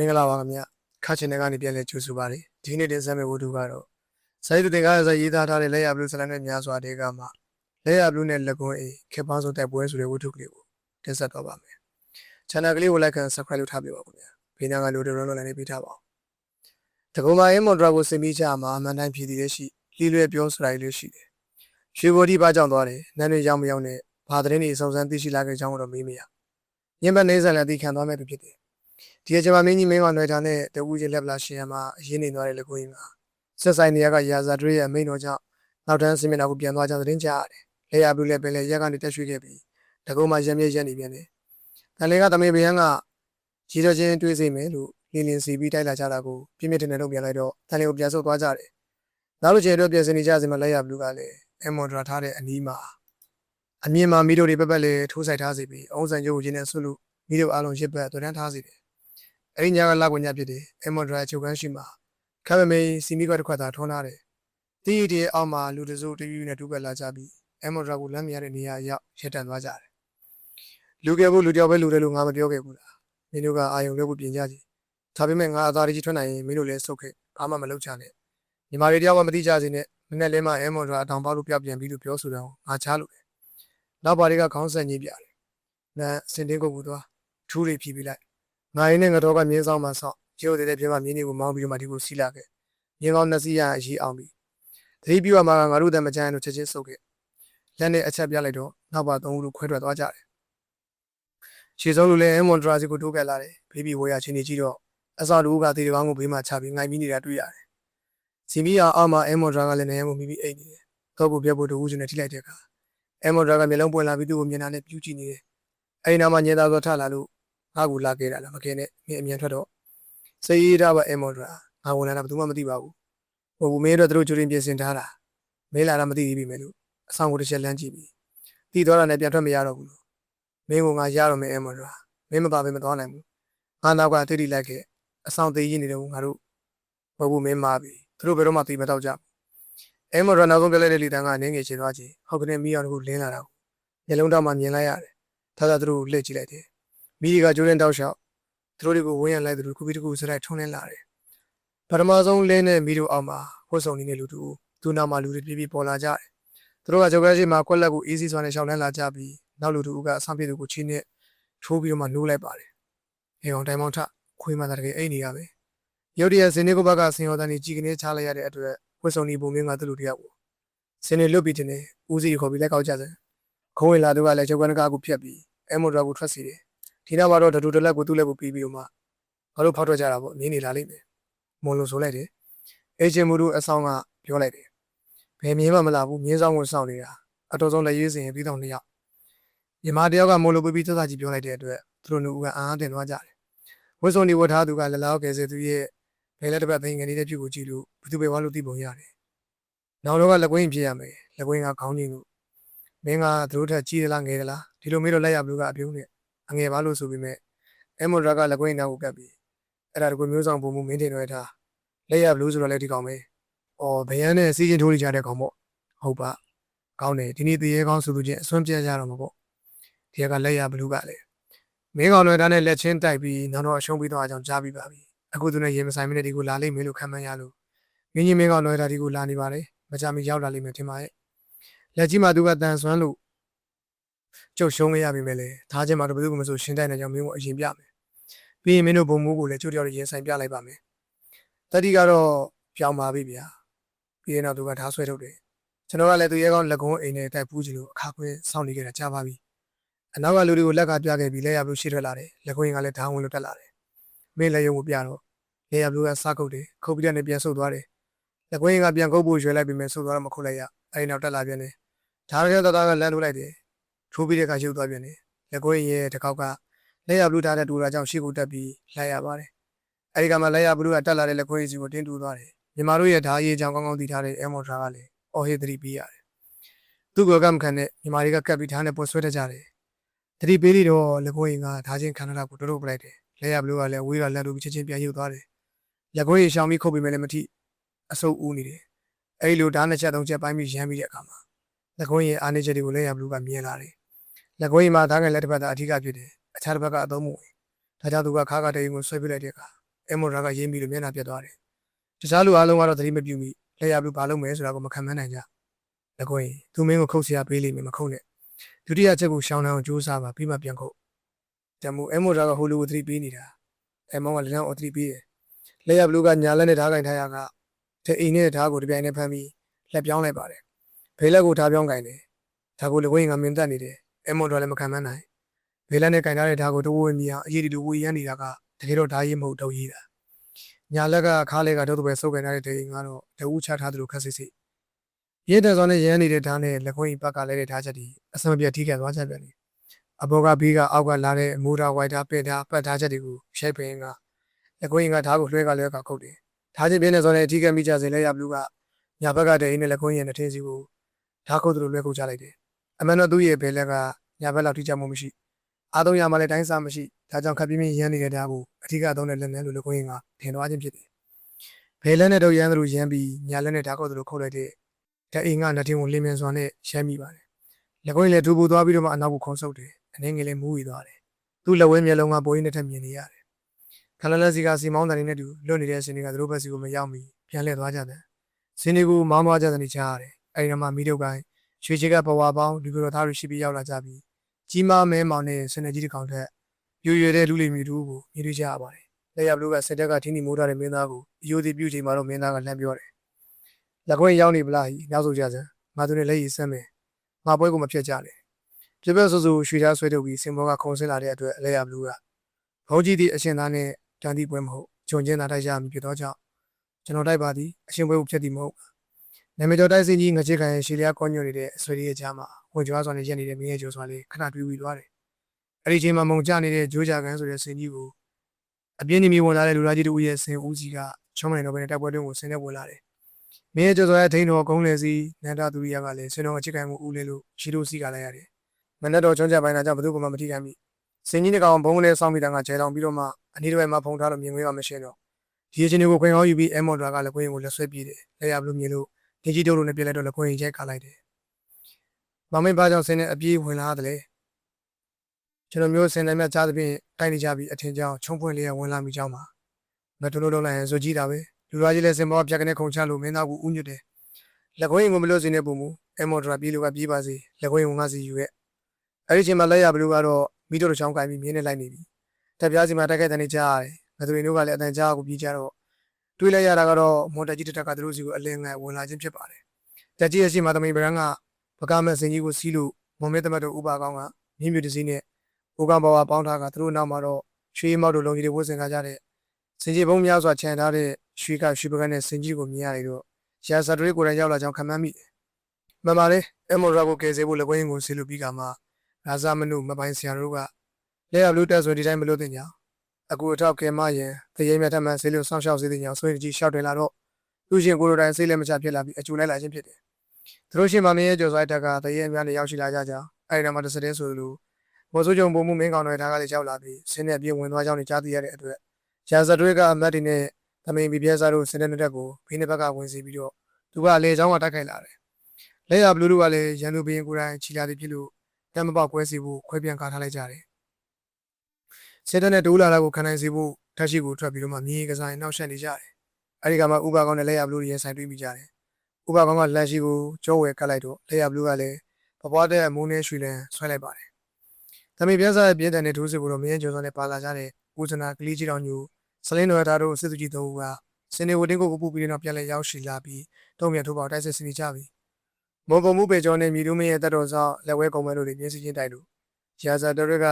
မင်္ဂလာပါခင်ဗျခါချင်တဲ့ကနေပြန်လဲကြိုဆိုပါရစေဒီနေ့တင်ဆက်မယ့်ဝတ္ထုကတော့စာရေးသူတင်ကားစာရေးသားထားတဲ့လက်ရဘလူးဇလန်နဲ့များစွာတဲ့ကမှာလက်ရဘလူးနဲ့လက်ကွန်းအေးခေပန်းစုံတိုက်ပွဲဆိုတဲ့ဝတ္ထုကလေးကိုတင်ဆက်တော့ပါမယ် channel ကလေးကို like and subscribe လုပ်ထားပေးပါခင်ဗျဘေးနားကလိုတွေလုံးလုံးလည်းပေးထားပါအောင်တကုံမာရေးမော်ဒရာကိုစင်ပြီးချမှာအမှန်တိုင်းဖြည်တည်ရရှိလီလွယ်ပြောဆိုတာလေးရှိတယ်ရွှေဘော်ဒီပါကြောင့်သွားတယ်နန်းတွေရောက်မရောက်နဲ့ဘာသတင်းတွေစုံစမ်းသိရှိလာခဲ့ကြောင်းတော့မေးမရညင်ဘက်နေဆန်လည်းသိခံသွားမဲ့သူဖြစ်တယ် ဒီအချိန်မှာမင်းကြီးမင်းကလွယ်ထားတဲ့တဝူးချင်းလက်ပလာရှင်ရမှာအရင်နေသွားတဲ့လကိုင်းမှာဆက်ဆိုင်နေရကရာဇာဒရရဲ့အမိန်တော်ကြောင့်နောက်တန်းစင်မျက်နှာကိုပြန်သွားကြသတင်းကြားရတယ်။လေယာဘလူးလည်းပင်လည်းရက်ကနေတက်ရွှေ့ခဲ့ပြီးတကုံးမှာရံမြဲရက်နေပြန်တယ်။တန်လေကတမေဘယံကရီတော်ချင်းတွေးစိမယ်လို့လင်းလင်းစီပြီးတိုက်လာကြတာကိုပြင်းပြထန်ထန်လုပ်ပြန်လိုက်တော့တန်လေကိုပြန်ဆုတ်သွားကြတယ်။နောက်လိုချေတော့ပြန်စင်နေကြစင်မှာလေယာဘလူးကလည်းအမွန်ဒရာထားတဲ့အနီးမှာအမြင်မှာမီတို့တွေပက်ပက်လေးထိုးဆိုင်ထားစီပြီးအုံးဆိုင်ကျိုးချင်းနဲ့ဆွလို့မီတို့အားလုံးရစ်ပတ်တော်တန်းထားစီတယ် အဲ့ဒီညကလောက်ကွညဖြစ်တယ်အမွန်ဒရာချုပ်ကန်းရှိမှာခမမေးစီမီကွက်တစ်ခွက်သာထွန်းလာတယ်တီးတီအောက်မှာလူတစုတယူနဲ့တူပဲလာကြပြီးအမွန်ဒရာကိုလမ်းမရတဲ့နေရာရောက်ရက်တန်သွားကြတယ်လူကဲဖို့လူတယောက်ပဲလူတယ်လို့ငါမပြောခဲ့ဘူးလားမင်းတို့ကအာယုံလေးကိုပြင်ကြကြည့်ဒါပေမဲ့ငါအသာကြီးထွက်နိုင်ရင်မင်းတို့လည်းစုတ်ခဲ့ဘာမှမလုပ်ချနဲ့ညီမလေးတယောက်ကမတိကြစေနဲ့နည်းနည်းလေးမှအမွန်ဒရာအတောင်ပေါက်လို့ပြောက်ပြန်ပြီးလို့ပြောဆိုတာကိုငါချားလို့တယ်နောက်ပါတွေကခေါင်းဆက်ညည်းပြတယ်နန်းစင်တင်းကိုကူသွားထူးတွေဖြီးပြီးလိုက် ငါရင်းနဲ့ငတော်ကမြင်းဆောင်မှာဆောက်ရုပ်တဲ့တဲ့ပြမမြင်းတွေကိုမောင်းပြီးတော့မှဒီကိုစီးလာခဲ့မြင်းကောင်းနှစ်စီးရအရေးအောင်ပြီသတိပြုရမှာငါတို့တည်းမကြမ်းလို့ချက်ချင်းဆုတ်ခဲ့လက်နဲ့အချက်ပြလိုက်တော့နောက်ပါသုံးဦးတို့ခွဲထွက်သွားကြတယ်ခြေစုံလူလည်းအမွန်ဒရာစီကိုတိုးကက်လာတယ်ဘေဘီဝေရချင်းနေကြည့်တော့အစောတူကတေဒီကောင်းကိုဘေးမှာချပြီးငိုင်ပြီးနေတာတွေ့ရတယ်စီမီယာအောက်မှာအမွန်ဒရာကလည်းနေရမှုမိပြီးအိတ်နေတယ်တော့ကိုပြတ်ဖို့တူဦးချင်းနဲ့ထိလိုက်တဲ့အခါအမွန်ဒရာကမျက်လုံးပွင့်လာပြီးသူ့ကိုမျက်နှာနဲ့ပြူးကြည့်နေတယ်အဲ့ဒီနောက်မှာညင်သားသောထလာလို့ ငါ့ကိုလာခဲ့တာလားမခင်နဲ့မင်းအမြန်ထွက်တော့စိတ်ရတာပါအမော်ဒရာငါဝင်လာတာဘယ်သူမှမသိပါဘူးဟိုဘူးမင်းတို့တို့ကြိုတင်ပြင်ဆင်ထားတာမင်းလာတာမသိသေးပြီမယ်လို့အဆောင်ကိုတစ်ချက်လမ်းကြည့်ပြီးတည်သွားတာနဲ့ပြန်ထွက်မရတော့ဘူးလို့မင်းကငါရတော့မယ်အမော်ဒရာမင်းမပါဘဲမသွားနိုင်ဘူးငါနောက်ကတိတိလိုက်ခဲ့အဆောင်သေးရင်းနေတော့ငါတို့ဟိုဘူးမင်းမာပြီသူတို့ဘယ်တော့မှသိမတော့ကြဘူးအမော်ဒရာနောက်ဆုံးပြလိုက်တဲ့လီတန်ကနေငယ်ချင်သွားချင်းဟုတ်ကနေမီးအောင်တခုလင်းလာတာကိုမျက်လုံးတောက်မှမြင်လိုက်ရတယ်ထားသာသူတို့လှည့်ကြည့်လိုက်တယ် မိဒီကကျိုးရင်တောက်လျှောက်သူတို့တွေကိုဝန်းရံလိုက်သူတို့ခုပြီးတစ်ခုစရိုက်ထုံးလင်းလာတယ်ပထမဆုံးလင်းတဲ့မိတို့အောက်မှာဝတ်စုံနေတဲ့လူတူသူနောက်မှာလူတွေပြေးပြေးပေါ်လာကြတယ်သူတို့ကကြောက်ကရှိမှာကွက်လက်ကိုအေးစီးစွာနဲ့ရှောင်းလန်းလာကြပြီးနောက်လူတူကအဆောင်ပြေသူကိုချင်းနဲ့ထိုးပြီးတော့မှနိုးလိုက်ပါတယ်ဟေကောင်တိုင်မောင်းထခွေးမှသာတကယ်အိတ်နေရပဲရုတ်တရက်စင်းနေကိုဘက်ကဆင်ရော်တန်ကြီးကြီးကနေချလိုက်ရတဲ့အတွက်ဝတ်စုံဒီပုံမျိုးကသူ့လူတယောက်ကိုစင်းနေလွတ်ပြီးတင်နေဦးစီခေါ်ပြီးလက်ကောက်ကြတယ်ခုံးဝင်လာသူကလည်းချုပ်ကန်ကားကိုဖြတ်ပြီးအဲမိုဒရာကိုထွက်စီတယ် ဒီနောက်မှာတော့ဒတူတလက်ကိုသူ့လက်ကိုပြီးပြီးတော့မှငါတို့ဖောက်ထွက်ကြတာပေါ့မြင်းနေလာလိမ့်မယ်မွန်လို့ဆိုလိုက်တယ်အေဂျင်မူတို့အဆောင်ကပြောလိုက်တယ်ဘယ်မြင်းမှမလာဘူးမြင်းဆောင်ကိုစောင့်နေတာအတော်ဆုံးလက်ရွေးစင်ပြီးတော့နှစ်ယောက်ညီမတယောက်ကမွန်လို့ပြီးပြီးသက်သာကြီးပြောလိုက်တဲ့အတွက်သူတို့နှစ်ဦးကအာအတင်သွားကြတယ်ဝတ်စုံဒီဝတ်ထားသူကလလောက်ကယ်ဆယ်သူရဲ့ဘယ်လက်တစ်ပတ်သိငယ်နေတဲ့ပြုကိုကြည့်လို့ဘသူပဲဝါလို့သိပုံရတယ်နောက်တော့ကလက်ကွင်းဖြစ်ရမယ်လက်ကွင်းကခေါင်းချင်းလို့မင်းကသူတို့ထက်ကြီးသလားငယ်သလားဒီလိုမျိုးတော့လက်ရဘလူးကအပြုံးနဲ့ အငယ်ပါလို့ဆိုပေမဲ့အမိုဒရာကလက်ကွင်းနောက်ကိုကပ်ပြီးအဲ့ဒါတကွမျိုးဆောင်ပုံမှုမင်းတင်ရွယ်ထားလက်ရဘလူးဆိုတော့လည်းဒီကောင်ပဲ။အော်ဗယန်းနဲ့စီးချင်းထိုးနေကြတဲ့ကောင်ပေါ့။ဟုတ်ပါ။ကောင်းတယ်ဒီနေ့တရေကောင်းဆိုသူချင်းအစွမ်းပြကြတော့မှာပေါ့။ဒီကလက်ရဘလူးကလည်းမင်းကောင်လွယ်သားနဲ့လက်ချင်းတိုက်ပြီးနောက်တော့အရှုံးပြီးတော့အကြောင်းကြားပြီးပါပြီ။အခုသူနဲ့ရေမဆိုင်မနဲ့ဒီကိုလာလိမ့်မယ်လို့ခံမှန်းရလို့မင်းကြီးမင်းကောင်လွယ်သားဒီကိုလာနေပါတယ်။မကြမီရောက်လာလိမ့်မယ်ထင်ပါရဲ့။လက်ကြီးမှသူကတန်ဆွမ်းလို့ ကျုပ်ရှုံးခဲ့ရပြီမဲ့လေထားခြင်းမှာတော့ဘယ်သူမှမဆိုရှင်းတိုက်နေကြောင်းမင်းကိုအရင်ပြမယ်ပြီးရင်မင်းတို့ဘုံမိုးကိုလည်းကျုပ်တယောက်ရင်ဆိုင်ပြလိုက်ပါမယ်တတိကတော့ပြောင်းပါပြီဗျာပြီးရင်တော့သူကဓာတ်ဆွဲထုတ်တယ်ကျွန်တော်ကလည်းသူရဲကောင်းလက်ကုန်းအိမ်နဲ့တိုက်ပူးကြည့်လို့အခါခွင်းစောင့်နေကြတာကြားပါပြီအနောက်ကလူတွေကိုလက်ကပြခဲ့ပြီးလက်ရဘလို့ရှေ့ထွက်လာတယ်လက်ကုန်းကလည်းဓာတ်ဝင်လို့တက်လာတယ်မင်းလက်ရုံကိုပြတော့လက်ရဘလို့ကစားကုတ်တယ်ခုတ်ပြီးတဲ့ပြန်ဆုတ်သွားတယ်လက်ကုန်းကပြန်ကုတ်ဖို့ရွယ်လိုက်ပြီးမဲ့ဆုတ်သွားတော့မခုတ်လိုက်ရအဲဒီနောက်တက်လာပြန်တယ်ဓာတ်ရဲတသားကလမ်းထိုးလိုက်တယ် ထိုးပြီးတဲ့အခါရုပ်သွားပြန်တယ်လက်ကိုင်းရဲ့တစ်ခေါက်ကလက်ရဘလူးထားတဲ့တူတာကြောင့်ရှေ့ကိုတက်ပြီးလိုက်ရပါတယ်အဲဒီကမှလက်ရဘလူးကတက်လာတဲ့လက်ကိုင်းစီကိုတင်းတူသွားတယ်ညီမတို့ရဲ့ဓာရေးကြောင့်ကောင်းကောင်းတည်ထားတဲ့အဲမော်ဒရာကလည်းအော်ဟေးသတိပေးရတယ်သူ့ကိုကမခံတဲ့ညီမတွေကကပ်ပြီးဓာနဲ့ပွဆွဲတတ်ကြတယ်သတိပေးလို့တော့လက်ကိုင်းကဓာချင်းခန္ဓာကိုတို့တို့ပလိုက်တယ်လက်ရဘလူးကလည်းဝေးကလက်လူပြီးချက်ချင်းပြန်ရုပ်သွားတယ်လက်ကိုင်းရှောင်းပြီးခုတ်ပြီးမဲ့လည်းမထိအဆုပ်ဦးနေတယ်အဲဒီလိုဓာနှစ်ချက်သုံးချက်ပိုင်းပြီးရမ်းပြီးတဲ့အခါမှာလက်ကိုင်းရဲ့အာနေချက်တွေကိုလက်ရဘလူးကမြင်လာတယ် လက်ကွေးမှာသားငယ်လက်တစ်ဖက်သာအထီးကဖြစ်တယ်အခြားတစ်ဖက်ကအသုံးမဝင်ဒါကြောင့်သူကခါကတရင်ကိုဆွဲပြလိုက်တဲ့အခါအမိုရာကရင်းပြီးလို့မျက်နှာပြတ်သွားတယ်တခြားလူအလုံးကတော့သတိမပြုမိလက်ရဘူးဘာလုပ်မယ်ဆိုတာကိုမခံမနိုင်ကြလက်ကွေးသူမင်းကိုခုတ်ဆရာပေးလိမ့်မယ်မခုတ်နဲ့ဒုတိယချက်ကိုရှောင်းနှောင်းကြိုးစားပါပြီးမှပြန်ခုတ်တမို့အမိုရာကဟိုလူကိုသတိပေးနေတာအမောင်ကလည်းတော့သတိပေးတယ်လက်ရဘလူးကညာလက်နဲ့ဓာတ်ကင်ထားရကတဲ့အိမ်နဲ့ဓာတ်ကိုတပြိုင်တည်းဖမ်းပြီးလက်ပြောင်းလိုက်ပါတယ်ဖေးလက်ကိုဓာတ်ပြောင်းကင်တယ်ဒါကိုလေဝင်းကမြင်တတ်နေတယ် အမွန်ရာလည်းမခံမနိုင်ဖေးလက်နဲ့ကင်ထားတဲ့ဓာတ်ကိုတဝဝင်မြအောင်အရေးဒီလိုဝေရမ်းနေတာကတကယ်တော့ဓာတ်ရင်းမဟုတ်တော့ရေးတာညာလက်ကခါးလက်ကတို့တော့ပဲစုပ်ကန်ထားတဲ့ဒေရင်ကတော့တဝူးချထားသလိုခက်စစ်စစ်ရင်းတဲ့စောနဲ့ရမ်းနေတဲ့ဓာတ်နဲ့လက်ခွင်းဘက်ကလဲတဲ့ဓာတ်ချက်ဒီအစမပြတ်ထိခံသွားချက်ပြန်လေအဘောကဘီးကအောက်ကလာတဲ့မူတာဝိုက်တာပင့်တာပတ်ဓာတ်ချက်တွေကိုရှိုက်ပင်ကလက်ခွင်းကဓာတ်ကိုလွှဲကလွှဲကခုတ်တယ်ဓာတ်ချက်ပြင်းတဲ့စောနဲ့အထိခံမိကြစေလဲရဘလူးကညာဘက်ကဒေရင်နဲ့လက်ခွင်းရဲ့နှထင်းစီကိုဓာတ်ခုတ်သလိုလွှဲခုတ်ချလိုက်တယ် အမှန်တော့သူ့ရဲ့ဘဲလက်ကညာဘက်လောက်ထိချမှုမရှိအားသုံးရမှလည်းတိုင်းစားမရှိဒါကြောင့်ခပ်ပြင်းပြင်းရမ်းနေတဲ့ဓာတ်ကိုအထီးကအသုံးတဲ့လက်နဲ့လိုလက်ခွင်းကထင်သွားခြင်းဖြစ်တယ်ဘယ်လက်နဲ့တော့ရမ်းသလိုရမ်းပြီးညာလက်နဲ့ဓာတ်ကောက်သလိုခုတ်လိုက်တဲ့ဓာတ်အိမ်ကနှထင်းကိုလင်းမြန်စွာနဲ့ရမ်းမိပါတယ်။လက်ကွင်းလည်းဒူပူသွားပြီးတော့မှအနောက်ကိုခုံဆုပ်တယ်။အနေငယ်လည်းမူးဝီသွားတယ်။သူ့လက်ဝဲမျက်လုံးကပိုးရင်းတစ်ထက်မြင်နေရတယ်။ခလလက်စီကစီမောင်းတန်နဲ့တူလွတ်နေတဲ့ဆင်းတွေကသူတို့ဘက်စီကိုမရောက်မီပြန်လှည့်သွားကြတယ်။ဆင်းတွေကိုမောင်းသွားကြတဲ့နေချရတယ်။အဲဒီမှာမိတို့ပိုင်း ရွှေချေကဘဝပေါင်းလူပြတော်သားတွေရှိပြီးရောက်လာကြပြီးကြီးမားမဲမောင်နဲ့ဆင်းနေကြီးတစ်ကောင်ထက်ရွရွတဲ့လူလီမီတူကိုမြင်တွေ့ကြရပါတယ်။လက်ရဘလူးကစက်တက်ကထင်းနီမိုးထားတဲ့မင်းသားကိုအယိုသည်ပြုချိန်မှာတော့မင်းသားကလှမ်းပြောတယ်။လက်ခွင်းရောက်နေပလားဟိနောက်ဆိုကြစမ်းငါတို့နဲ့လက်ရည်စမ်းမယ်။ငါပွဲကိုမဖြတ်ကြနဲ့။ပြပြဆူဆူရွှေသားဆွဲထုတ်ပြီးစင်ဘောကခုံဆင်းလာတဲ့အတွက်လက်ရဘလူးကဘုံကြီးသည့်အရှင်သားနဲ့တန်တီပွဲမဟုတ်ဂျုံချင်းသာတိုက်ရမည်ဖြစ်သောကြောင့်ကျွန်တော်တိုက်ပါသည်အရှင်ပွဲကိုဖြတ်သည်မဟုတ် နာမည်ကျော်တိုက်စင်ကြီးငချစ်ခံရဲ့ရှီလျာကောညွတ်နေတဲ့အဆွေရဲ့ကြားမှာဝင်ကြွားစွာနဲ့ရက်နေတဲ့မင်းရဲ့ကြိုးစွာလေးခဏတွေးပြီးသွားတယ်။အဲ့ဒီချိန်မှာမုံကြနေတဲ့ဂျိုးကြကန်ဆိုတဲ့စင်ကြီးကိုအပြင်းနေမြဝင်လာတဲ့လူသားကြီးတို့ရဲ့စင်ဦးကြီးကချောင်းမနေတော့ဘဲနဲ့တိုက်ပွဲတွင်းကိုဆင်းနေဝင်လာတယ်။မင်းရဲ့ကြိုးစွာရဲ့ဒိန်းတော်ကုန်းလေစီနန္ဒသူရိယကလည်းစင်တော်အချစ်ခံမှုဦးလေးလို့ရှီတို့စီကလိုက်ရတယ်။မနက်တော်ချွန်ကြပိုင်းတာကြောင့်ဘယ်သူမှမထိခိုက်မိ။စင်ကြီးတကောင်ဘုံကလေးစောင်းမိတာကကျဲလောင်ပြီးတော့မှအနည်းတစ်ဝက်မှဖုံထားလို့မြင်ခွင့်ရမရှိတော့ဒီအချင်းတွေကိုခွင်ကောင်းယူပြီးအဲမော်ဒရာကလည်းခွင်ကိုလက်ဆွဲပြေးတယ်။လက်ရဘလို့မြင်လို့ ဒီကြီးတို့လိုနဲ့ပြလိုက်တော့လည်းခွင်ရိုက်ခါလိုက်တယ်။မမင်းဘာကြောင့်ဆင်းနေအပြေးဝင်လာတယ်လေ။ကျွန်တော်မျိုးစင်တယ်မြကြားသဖြင့်တိုက်နေကြပြီးအထင်ကြောင်းချုံပွင့်လေးဝင်လာမိကြောင်းပါ။ငါတို့လုံးလိုက်ရင်ဇိုကြီးတာပဲ။လူသားကြီးလည်းစင်ပေါ်ဖြတ်ကနေခုန်ချလို့မင်းသားကဥညွတ်တယ်။လက်ခွင်ကိုမလို့စင်းနေပုံမူအဲမော်ဒရာပြေးလို့ကပြေးပါစေ။လက်ခွင်ကိုငါစီယူရဲ့။အဲဒီချိန်မှာလက်ရဘလူးကတော့မိတို့တစ်ချောင်းကင်ပြီးမြင်းနဲ့လိုက်နေပြီ။တက်ပြားစီမှာတိုက်ခိုက်တဲ့နေကြားရတယ်။ငါတို့တို့ကလည်းအတန်ကြားကိုပြေးကြတော့ တွေးလိုက်ရတာကတော့မော်တာကြီးတစ်ထက်ကသူတို့စီကိုအလင်းငယ်ဝင်လာခြင်းဖြစ်ပါတယ်။တက်ကြီးရဲ့ရှိမှာတမင်ဗရန်ကပကမဲ့စင်ကြီးကိုစီးလို့မုံမဲသမတ်တို့ဥပါကောင်းကမြင်းမြူတစည်းနဲ့ကိုကဘောဝပေါင်းထားကသူတို့နောက်မှာတော့ရွှေမောက်တို့လုံကြီးတွေဝတ်ဆင်ကြကြတဲ့စင်ကြီးဘုံများစွာခြံထားတဲ့ရွှေကရွှေပကန်းနဲ့စင်ကြီးကိုမြင်ရတယ်တော့ရာဇာတွေကိုယ်တိုင်ရောက်လာကြောင်းခံမှန်းမိတယ်။မှန်ပါလေအမော်ရာကိုကယ်ဆယ်ဖို့လက်ကွင်းကိုဆေးလို့ပြီးကမှရာဇာမနုမပိုင်ဆရာတို့ကလက်ရဘလူးတက်ဆိုဒီတိုင်းမလို့တင်ကြ။ အခုအထောက်ကဲမရင်တရေမြတ်ထမှန်ဆေးလို့စောင့်ရှောက်စေတဲ့ညောင်ဆွေးကြီးရှောက်တင်လာတော့သူရှင်ကိုလိုတိုင်းဆေးလည်းမချဖြစ်လာပြီးအကျူလိုက်လာခြင်းဖြစ်တယ်။သူတို့ရှင်မမင်းရဲ့ကျော်စွာတက်ကတရေအများနဲ့ရောက်ရှိလာကြကြ။အဲဒီနောက်မှာတစ်စတဲ့ဆိုလိုဘောစိုးကြုံပုံမှုမင်းကောင်တွေထားကလေးရောက်လာပြီးဆင်းနဲ့ပြေးဝင်သွားကြောင်းနဲ့ကြားသိရတဲ့အတွက်ရာဇတွေကအမတ်တွေနဲ့သမင်ပြပြစားတို့ဆင်းတဲ့တက်ကိုဘင်းတစ်ဘက်ကဝင်စီပြီးတော့သူကအလေချောင်းကတိုက်ခိုက်လာတယ်။လက်ရဘလူးတို့ကလည်းရန်သူဘင်းကိုယ်တိုင်ချီလာသည်ဖြစ်လို့တမ်းမပေါက်ကွဲစီဖို့ခွဲပြန်ကာထားလိုက်ကြတယ်။ စစ်တပ်နဲ့တိုးလာတာကိုခံနိုင်စေဖို့ထက်ရှိကိုထွက်ပြီးတော့မှမြေကစားရင်နောက်ဆက်နေကြတယ်။အဲဒီကမှဥပကောင်းနဲ့လက်ရဘလူးတွေရဲ့ဆိုင်တွေ့မိကြတယ်။ဥပကောင်းကလက်ရှိကိုကြောဝဲကတ်လိုက်တော့လက်ရဘလူးကလည်းပပွားတဲ့အမိုးနဲ့ရွှေလန်းဆွဲလိုက်ပါတယ်။သမီးပြန်းစားရဲ့ပြင်းထန်တဲ့ထိုးစစ်ကိုတော့မင်းကျော်စောနဲ့ပါလာကြတဲ့ဦးစနာကလေးကြီးတော်ညူစလင်းတော်သားတို့စစ်သူကြီးသုံးဦးကစင်နေဝတင်းကိုပူပြီးတော့ပြန်လဲရောက်ရှိလာပြီးတုံ့ပြန်ထိုးပေါတိုက်စစ်စီနေကြပြီ။မွန်ပုံမှုပေကျော်နဲ့မြူတူမင်းရဲ့တပ်တော်ဆောင်လက်ဝဲကုံမဲတို့တွေမြင်းစီချင်းတိုက်လို့ရာဇာတော်တွေက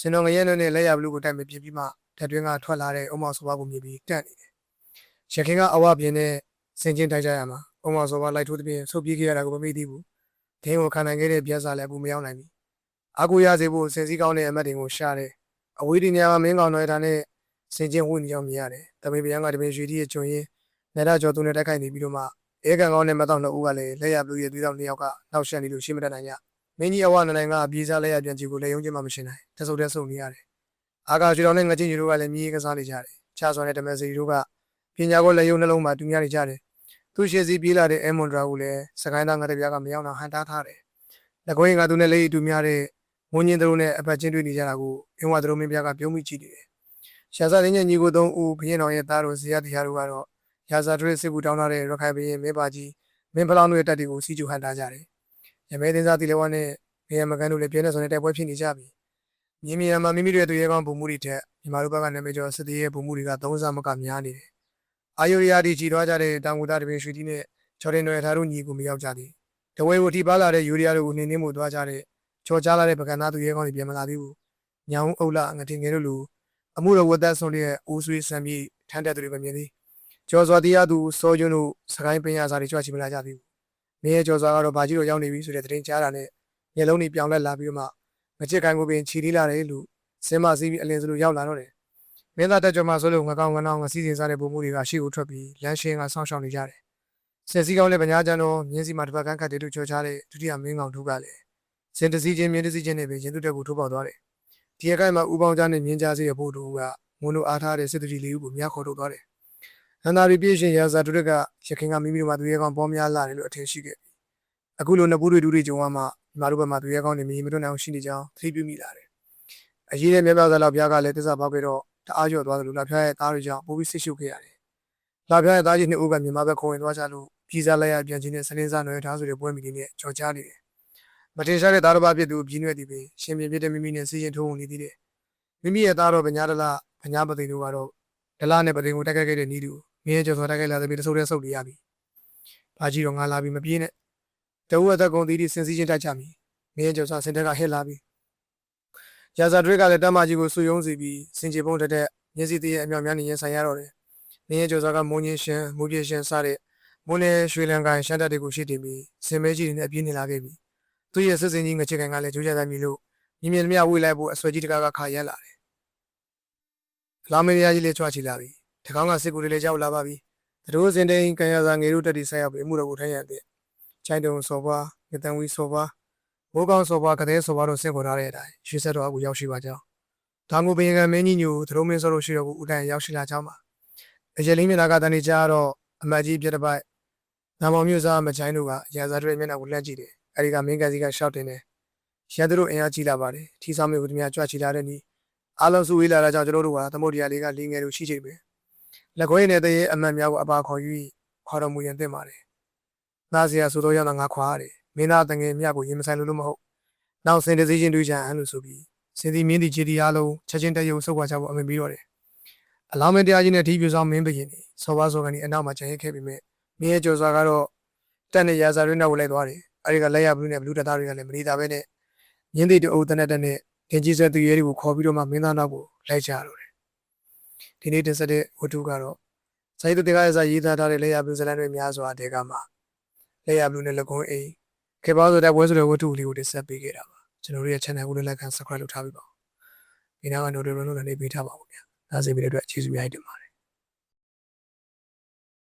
စင်တော်ငရဲနဲ့လက်ရဘလူးကိုတိုက်မပြပြီးမှဓာတ်တွင်းကထွက်လာတဲ့အုံမောင်စောပါကိုမြင်ပြီးတန့်နေတယ်။ရခင်ကအဝပြင်းနဲ့စင်ချင်းတိုက်ကြရမှာအုံမောင်စောပါလိုက်ထိုးတဲ့ပြင်ဆုတ်ပြေးခဲ့ရတာကိုမမေ့သေးဘူး။ဒင်းကိုခံနိုင်ခဲ့တဲ့ပြဿနာလည်းဘူးမရောက်နိုင်ဘူး။အာကိုရစေဖို့စင်စည်းကောင်းတဲ့အမတ်တွေကိုရှာတယ်။အဝေးဒီနေရာမှာမင်းကောင်တော်ထားနဲ့စင်ချင်းဝှနေကြောင်းမြင်ရတယ်။တပင်ပြန်ကတပင်ရွှေတီရဲ့ကျွန်းရင်နေရကျော်သူနဲ့တိုက်ခိုက်နေပြီးတော့မှအဲကန်ကောင်းနဲ့မတော့နှစ်ဦးကလည်းလက်ရဘလူးရဲ့သွေးတော်နှစ်ယောက်ကနောက်ရှက်နေလို့ရှင်းမတတ်နိုင်ကြ။ မင်းကြီးအဝနနိုင်ကအပြေးစားလက်ရပြန်ကြည့်ကိုလက်ယုံချင်းမှမရှင်းနိုင်။တဆုပ်တဲ့ဆုပ်နေရတယ်။အာကာရွှေတော်နဲ့ငကြင်းကြီးတို့ကလည်းမြေကစားနေကြတယ်။ချာစွာနဲ့တမန်စီတို့ကပညာကိုလက်ယုံနှလုံးမှာတူများနေကြတယ်။သူရှေ့စီပြေးလာတဲ့အဲမွန်ဒရာကိုလည်းစကိုင်းသားငါတပြားကမရောက်တော့ဟန်တားထားတယ်။လက်ကွင်းကသူနဲ့လက်ရည်တူများတဲ့မွန်ညင်းတို့နဲ့အပတ်ချင်းတွေ့နေကြတာကိုအင်းဝါတို့မင်းပြားကပြုံးမိကြည့်နေတယ်။ရှာစာရင်းညညီကိုသုံးဦးဘရင်တော်ရဲ့သားတော်ဇေယျတရားတို့ကတော့ရာဇာတွေစစ်ကူတောင်းထားတဲ့ရခိုင်ဘရင်မင်းပါကြီးမင်းဖလောင်းတို့ရဲ့တပ်တွေကိုစီးကျူဟန်ထားကြတယ်။ ရမဲသင်းစားတီလေဝါနဲ့ဘရင်မကန်တို့လည်းပြင်းနေစုံတဲ့တိုက်ပွဲဖြစ်နေကြပြီ။မြင်းမြန်မှာမိမိတို့ရဲ့သူရဲကောင်းဗိုလ်မှုတွေထက်မြန်မာတို့ဘက်ကနာမည်ကျော်စစ်သေးရဲ့ဗိုလ်မှုတွေကသုံးစားမကများနေတယ်။အာယိုရီယာတီကြီးသွားကြတဲ့တောင်ကူသားတပင်ရွှေကြီးနဲ့ချော်တင်တွေထားတို့ညီကိုမရောက်ကြသေး။တဝဲကိုထိပါလာတဲ့ယူရီယာတို့ကိုနှင်းနှင်းမှုသွားကြတဲ့ချော်ကြားလာတဲ့ပကံသားသူရဲကောင်းတွေပြန်မလာသေးဘူး။ညောင်အုပ်လာငတင်ငယ်တို့လူအမှုတော်ဝတ်သက်ဆုံးတဲ့အိုးဆွေးဆံပြီးထမ်းတဲ့သူတွေပဲမြင်သည်ကျော်စွာတရားသူစောကျွန်းတို့စကိုင်းပင်ရစာတွေကြွချီမလာကြသေးဘူး မင်းရဲ့ကျော်စွာကတော့ဘာကြီးတို့ရောက်နေပြီဆိုတဲ့သတင်းကြားတာနဲ့မျက်လုံးတွေပြောင်းလဲလာပြီးတော့မှငကြက်ကိုင်းကိုပင်ခြီလေးလာတယ်လို့စင်မစည်းပြီးအလင်းစလို့ရောက်လာတော့တယ်မင်းသားတက်ကြမှာဆိုလို့ငကောင်းငနောင်းငစီစဉ်စားတဲ့ပုံမှုတွေကရှေ့ကိုထွက်ပြီးလမ်းရှင်းကဆောင်းရှောင်းနေကြတယ်ဆယ်စည်းကောင်းလည်းဗညာကျန်တော့မြင်းစီမှာတစ်ပတ်ကန်းခတ်တယ်လို့ကြော်ချတဲ့ဒုတိယမင်းကောင်တို့ကလည်းစင်တစည်းချင်းမြင်းတစည်းချင်းနဲ့ပဲရင်သူတက်ကိုထိုးပေါက်သွားတယ်ဒီအကိုင်းမှာဥပေါင်းကြားနဲ့မြင်းကြားစီရဲ့ဖို့တို့ကမွန်းတို့အားထားတဲ့စစ်တီလေးဦးကိုမြားခေါ်ထုတ်သွားတယ်။ ဟန်သာရီပြည့်ရှင်ရာဇာတုရက်ကရခင်ကမိမိတို့မှာသူရဲကောင်းပေါ်များလာတယ်လို့အထင်ရှိခဲ့ပြီ။အခုလိုနှစ်ပူးတွေဒူးတွေကြုံရမှညီမတို့ဘက်မှာသူရဲကောင်းတွေမြင်မတွနိုင်အောင်ရှိနေကြောင်းသတိပြုမိလာတယ်။အရေးနဲ့မြတ်ပြစားလောက်ပြားကလည်းတစ္ဆာပေါက်ခဲ့တော့တအားကျော်သွားသလိုလာဖျားရဲ့သားတွေကြောင့်ပိုပြီးဆစ်ရှုပ်ခဲ့ရတယ်။လာဖျားရဲ့သားကြီးနှစ်ဦးကမြန်မာဘက်ခုံဝင်သွားကြလို့ပြည်စားလိုက်ရပြန်ချင်းနဲ့စလင်းစားနွယ်ထားဆိုတဲ့ပွဲမီလေးနဲ့ကြော်ကြားနေတယ်။မတင်ရှားတဲ့သားတစ်ပါးဖြစ်သူပြင်းရွက်သည်ပင်ရှင်ပြင်းပြတဲ့မိမိနဲ့စီရင်ထိုးဝင်နေသေးတယ်။မိမိရဲ့သားတော်ဗညာတလားဗညာပသိန်းတို့ကတော့ ဒလနဲ့ပသိန်းကိုတိုက်ခိုက်ခဲ့တဲ့နီးတူမင်းရဲ့ကျော်စွာတိုက်ခိုက်လာတဲ့ပြီးတဆုပ်တဲ့ဆုပ်လေးရပြီ။ဘာကြီးတော့ငါလာပြီမပြေးနဲ့။တဝက်သက်ကုံသီးဒီစင်စည်းချင်းတိုက်ချမည်။မင်းရဲ့ကျော်စွာစင်တက်ကဟဲ့လာပြီ။ရာဇာဒရစ်ကလည်းတမကြီးကိုဆူယုံစီပြီးစင်ကြေပုံတက်တဲ့မျက်စိသေးရဲ့အမြောက်များနဲ့ရင်ဆိုင်ရတော့တယ်။မင်းရဲ့ကျော်စွာကမုံချင်းရှင်မူပြရှင်စတဲ့မွန်းနဲ့ရွှေလန်ကိုင်ရှမ်းတက်တွေကိုရှိတင်ပြီးစင်မဲကြီးတွေနဲ့အပြင်းနေလာခဲ့ပြီ။သူ့ရဲ့စစ်စင်ကြီးငချစ်ကန်ကလည်းကြိုးကြတဲ့မြည်လို့မြင်မြင်သမျှဝေးလိုက်ဖို့အဆွဲကြီးတကားကခါရက်လာတယ်။ လာမေရီယာကြီးလေးချွာချီလာပြီ။တကောင်းကစစ်ကူတွေလည်းကြောက်လာပါပြီ။သူတို့စင်တိန်ကန်ရစာငယ်တို့တက်တီဆက်ရောက်ပြီးအမှုတော်ကိုထမ်းရတဲ့ချိုင်းတုံစော်ပွားငတန်ဝီစော်ပွားမိုးကောင်းစော်ပွားကတဲ့စော်ပွားတို့ဆင့်ခေါ်ထားတဲ့အတိုင်းရွှေဆက်တော်အကူရောက်ရှိပါကြောင်း။ဒါငိုပင်ကမင်းကြီးညိုသူတို့မင်းစောတို့ရှိတော်ကိုဦးတိုင်ရောက်ရှိလာကြောင်းပါ။အရလင်းမျက်နှာကတန်နေကြတော့အမတ်ကြီးပြတဲ့ပိုက်နာမောင်မျိုးစားမချိုင်းတို့ကရာဇာတွေမျက်နှာကိုလှမ်းကြည့်တယ်။အဲဒီကမင်းကန်စီကရှောက်တင်တယ်။ရန်သူတို့အင်အားကြီးလာပါတယ်။ထီဆောင်မျိုးကတည်းကကြွချီလာတဲ့နီး အားလုံးစုဝေးလာတာကြောင့်ကျွန်တော်တို့ကသမုဒ္ဒရာလေးကလင်းငယ်တို့ရှိချိန်ပဲ။လက်ခွေးနဲ့တရေအမတ်များကိုအပါခေါ်ယူခေါ်တော်မူရန်တင်ပါတယ်။နားစရာဆိုတော့ရတော့ငါခွာရတယ်။မင်းသားတငယ်မြတ်ကိုရင်မဆိုင်လို့လို့မဟုတ်။နောက်စင်တစည်းချင်းတွေ့ကြအန်လို့ဆိုပြီးစင်ဒီမင်းဒီချီတီအားလုံးချက်ချင်းတရုပ်ဆုတ်ခွာကြဖို့အမိန်ပြီးတော့တယ်။အလောင်းမတရားကြီးနဲ့ထီးပြဆောင်မင်းဘရင်နေစောပါစောကနေအနောက်မှာကျန်ရစ်ခဲ့ပြီးမြဲမင်းရဲ့ကြော်စွာကတော့တက်နေရာဇာတွေနဲ့ဝင်လိုက်သွားတယ်အဲဒီကလက်ရဘလူးနဲ့ဘလူးတပ်သားတွေကလည်းမနေတာပဲနဲ့မြင်းသေးတူအုပ်တနဲ့တက်နဲ့ ဒင်ကြီးဆွဲသူရဲတွေကိုခေါ်ပြီးတော့မှမင်းသားနောက်ကိုလိုက်ကြတော့တယ်ဒီနေ့တင်ဆက်တဲ့ဝတ္ထုကတော့စာရေးသူတွေကစားရေးသားထားတဲ့လက်ရဘလူးဇလန်တွေများစွာတဲကမှာလက်ရဘလူးနဲ့လက်ကုန်းအိမ်ခေပေါဆိုတဲ့ဝဲဆိုတဲ့ဝတ္ထုလေးကိုတင်ဆက်ပေးခဲ့တာပါကျွန်တော်တို့ရဲ့ channel ကိုလည်း like and subscribe လုပ်ထားပြီးပါဦးဒီနောက်ကတော့တို့တို့လည်းနေပေးထားပါဦးဗျာဒါစီပြီးတဲ့အတွက်ကျေးဇူးများတင်ပါတယ်